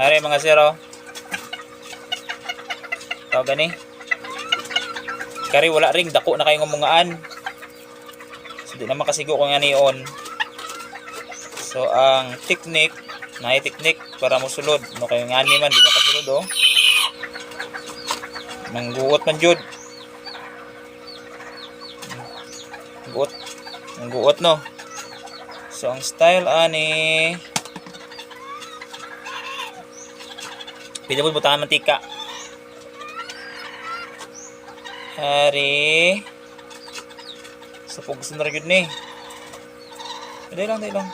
Are mga siro. Oh. Tawag gani. Kari wala ring dako na kayo ng mungaan. So di naman kasigo ko nga niyon. So ang technique, na technique para mo sulod no kayo nga ni man di ba kasulod oh. Mangguot man jud. Guot. Mangguot no. So ang style ani mo butangan mantika. Hari. Sa pugso na rin ni. Dali lang, dali lang.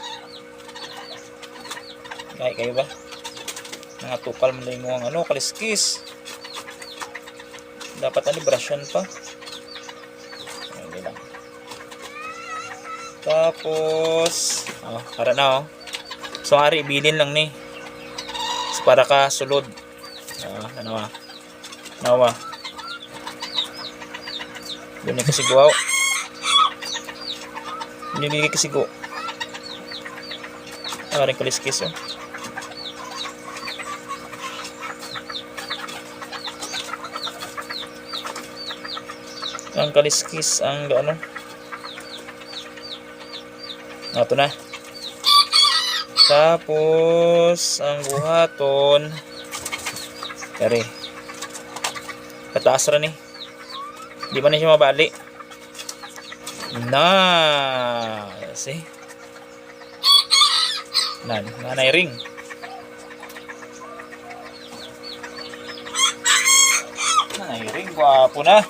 Kaya kayo ba? Mga tukal mo ano, kaliskis. Dapat ano, brushan pa. Dali lang. Tapos, oh, para na oh. So, hari, bilin lang ni. So, para ka sulod. Ah, ano ah. Nawa. Doon yung kasiguaw. Doon yung kasigo. Ah, rin kaliskis oh. Ang kaliskis ang ano. Ito na. Tapos ang buhaton. Kari. Pataas ra ni. Di ba na siya mabali? Na, see? Nan, nanay ring. Nanay ring, gwapo na.